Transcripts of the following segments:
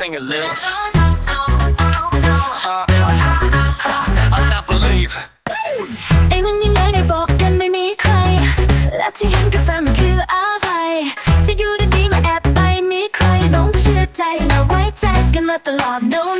sing it, Lil. Uh, I not believe. ไอ้มันยังไงได้บอกกันไม่มีใคร และที่เห็นกับแฟนมันคืออะไรจะอยู่ดีๆมาแอบไปมีใครหลงเชื่อใจและไว้ใจกันมาตลอด no no no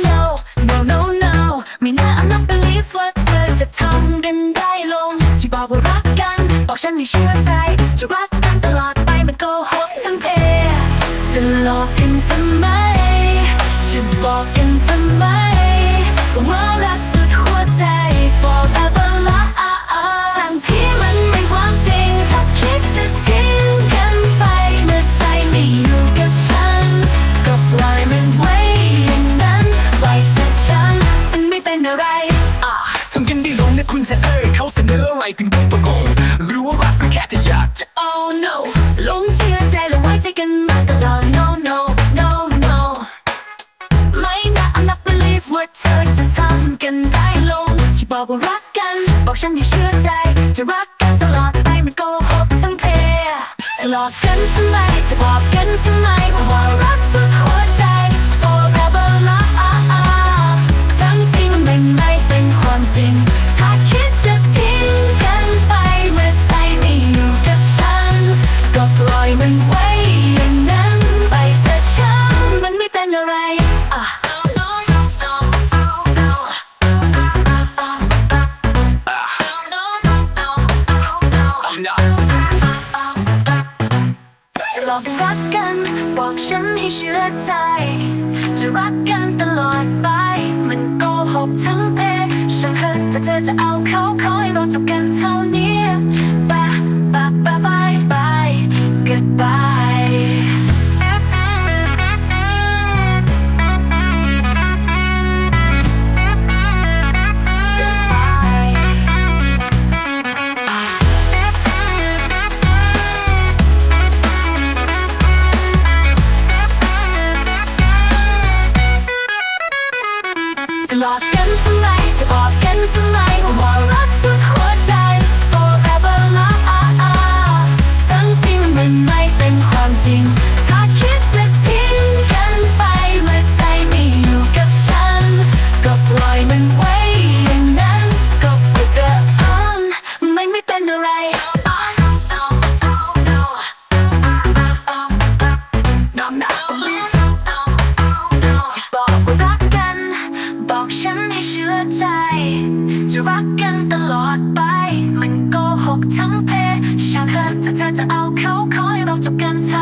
เขาเสนออะไรถึงต้องประกงหรือว่ารักหรือแค่จะอยากจะ oh no หลงเชื่อใจและไว้ใจกันมาตลอด no no no no ไม่นะ I'm not believe ว่าเธอจะทำกันได้ลง ที่บอกว่ารักกัน บอกฉันให้เชื่อใจ จะรักกันตลอดไปมันโกหกทั้งเพจะหลอกกันทำไมจะบอกกันทำไมว่า นะจะหลอกรักกันบอกฉันให้เชื่อใจ จะรักกันตลอดไป มันโกหกทั้งเพฉันเหินถ้าเธอจะเอาเขาขอให้เราจบกันเท่านี้ Bye bye bye bye goodbye จ รักกันตลอดไป มันโกหกทั้งเพ ฉันเธอถ้าเธอจะเอาเขาคอยเราจบกันเธอ